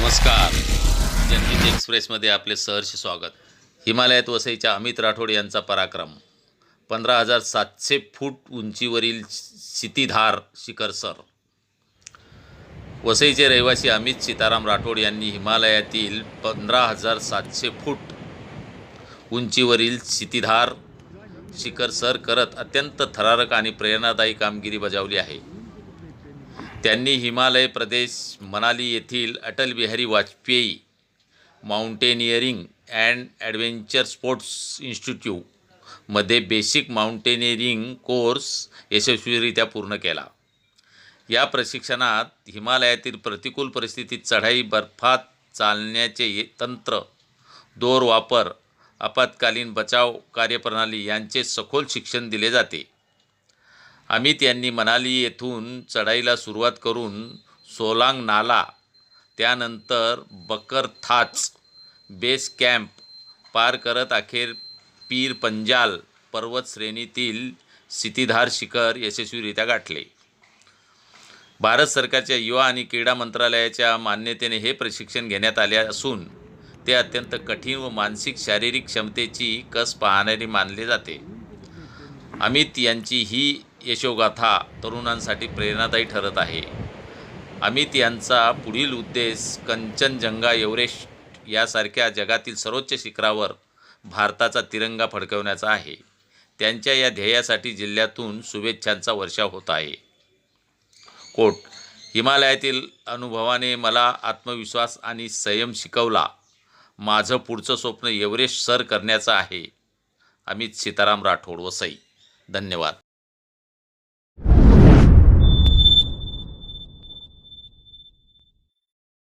नमस्कार. जनहित एक्सप्रेसमध्ये आपले सहर्ष स्वागत. हिमालयात वसईच्या अमित राठोड यांचा पराक्रम. पंधरा हजार सातशे फूट उंचीवरील शितीधार शिखर सर. वसईचे रहिवासी अमित सीताराम राठोड यांनी हिमालयातील पंधरा हजार सातशे फूट उंचीवरील शितीधार शिखर सर करत अत्यंत थरारक आणि प्रेरणादायी कामगिरी बजावली आहे. त्यांनी हिमालय प्रदेश मनाली येथील Atal Bihari Vajpayee mountaineering and adventure sports इन्स्टिट्यूटमध्ये बेसिक माउंटेनिअरिंग कोर्स यशस्वीरित्या पूर्ण केला. या प्रशिक्षणात हिमालयातील प्रतिकूल परिस्थितीत चढाई बर्फात चालण्याचे तंत्र दोर वापर आपत्कालीन बचाव कार्यप्रणाली यांचे सखोल शिक्षण दिले जाते. अमित यांनी मनाली येथून चढाईला सुरुवात करून सोलांग नाला त्यानंतर बकरथाच बेस कॅम्प पार करत अखेर पीर पंजाल पर्वत श्रेणीतील सितीधार शिखर यशस्वीरित्या गाठले. भारत सरकारच्या युवा आणि क्रीडा मंत्रालयाच्या मान्यतेने हे प्रशिक्षण घेण्यात आले असून ते अत्यंत कठीण व मानसिक शारीरिक क्षमतेची कस पाहणारी मानले जाते. अमित यांची ही यशोगाथा तरुणांसाठी प्रेरणादायी ठरत आहे. अमित यांचा पुढील उद्देश कंचनजंगा एव्हरेस्ट यासारख्या जगातील सर्वोच्च शिखरावर भारताचा तिरंगा फडकवण्याचा आहे. त्यांच्या या ध्येयासाठी जिल्ह्यातून शुभेच्छांचा वर्षाव होत आहे. कोट हिमालयातील अनुभवाने मला आत्मविश्वास आणि संयम शिकवला. माझं पुढचं स्वप्न एव्हरेस्ट सर करण्याचं आहे. अमित सीताराम राठोड वसई. धन्यवाद.